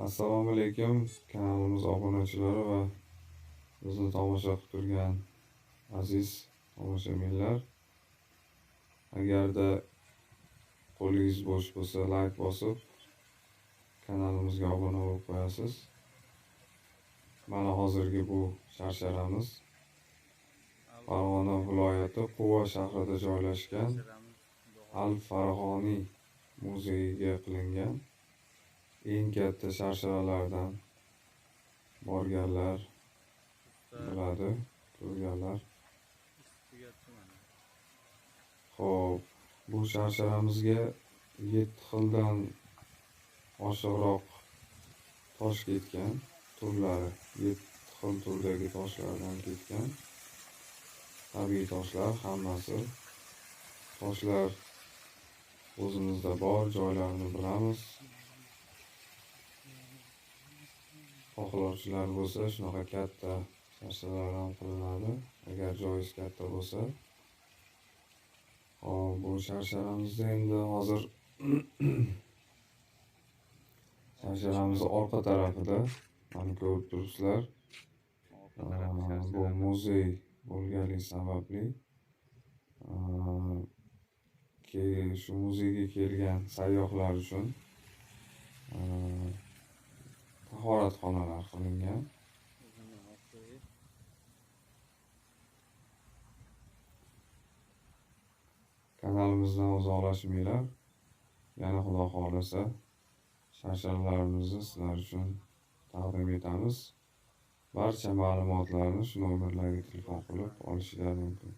Assalomu alaykum kanalimiz obunachilari va bizni tomosha qilib turgan aziz tomoshabinlar. Agarda qo'lingiz bo'sh bo'lsa layk bosib kanalimizga obuna bo'lib qo'yasiz. Mana hozirgi bu sharsharamiz Farg'ona viloyati Quva shahrida joylashgan Al Farg'oniy muzeyiga qilingan eng katta sharsharalardan borganlar biladi, ko'rganlar. Xo'p, bu sharsharamizga 7 xildan oshiqroq tosh ketgan, turlari yetti xil turdagi toshlardan ketgan. Tabiiy toshlar hammasi. Toshlar o'zimizda bor, joylarini bilamiz. Xohlovchilar bo'lsa shunaqa katta sharshalar ham qilinadi, agar joyingiz katta bo'lsa. Hop, bu sharsharamizda endi hozir sharsharamizni orqa tarafida mana ko'rib turibsizlar. Bu muzey bo'lganligi sababli shu muzeyga kelgan sayyohlar uchun tahoratxonalar qilingan. Kanalimizdan uzoqlashmanglar. Yana Xudo xohlasa sharsharalarimizni sizlar uchun taqdim etamiz. Barcha ma'lumotlarni shu nomerlarga telefon qilib olishingiz mumkin.